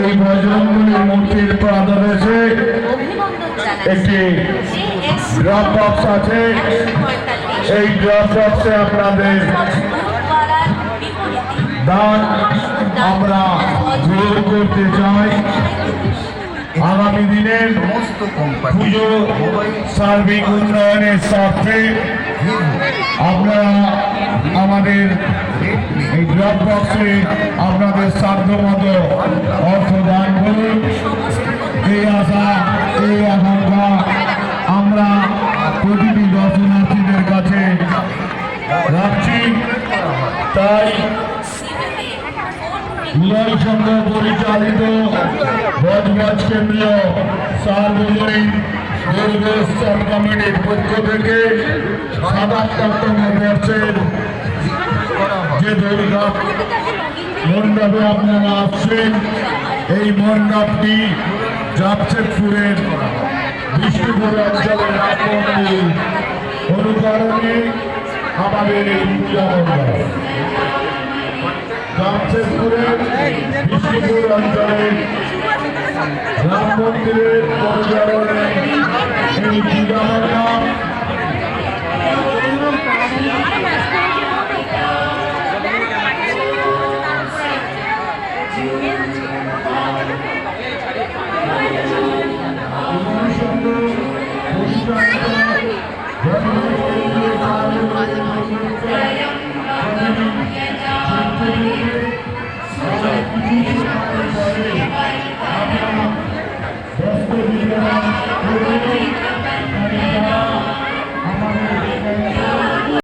এই বজরঙ্গলী মূর্তির জানাচ্ছি। একটি ড্রপ বক্স আছে। এই ড্রপ বক্সে আপনাদের দান আমরা গ্রহণ করতে চাই। আগামী দিনের পুজো সার্বিক উন্নয়নের স্বার্থে আপনারা আমাদের এই ড্রপ বক্সে আপনাদের সাধ্য মতো অর্থ দান করুন। এই আশা, এই আকাঙ্ক্ষা আমরা প্রতিটি দর্শনার্থীদের কাছে রাখছি। তাই উদয় পরিচালিত বজবজ কেন্দ্রীয় সার্বজনীন দুর্গোৎসব কমিটির পক্ষ থেকে সাতাত্তরতম বর্ষের যে মণ্ডপে আপনারা আসছেন এই মণ্ডপটি জামশেদপুরের বিষ্ণুপুর অঞ্চলের অনুকরণে আমাদের এই পূজা মণ্ডপ জামশেদপুরের বিষ্ণুপুর অঞ্চলের রাম মন্দিরের অনুকরণে এই পূজা Thank you.